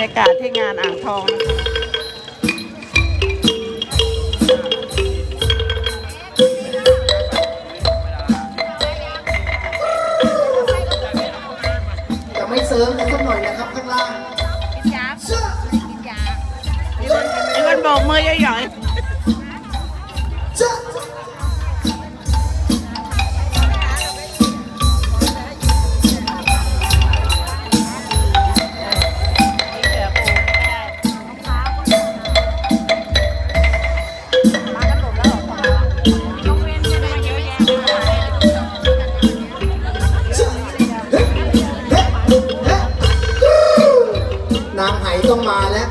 รยากาศที่งานอ่างทองนะคะจะไม่เซิร์ฟกันสักหน่อยนะครับข้างล่างมีคนโบกมือหย่อยจ้ นางไหต้องมาแล้ว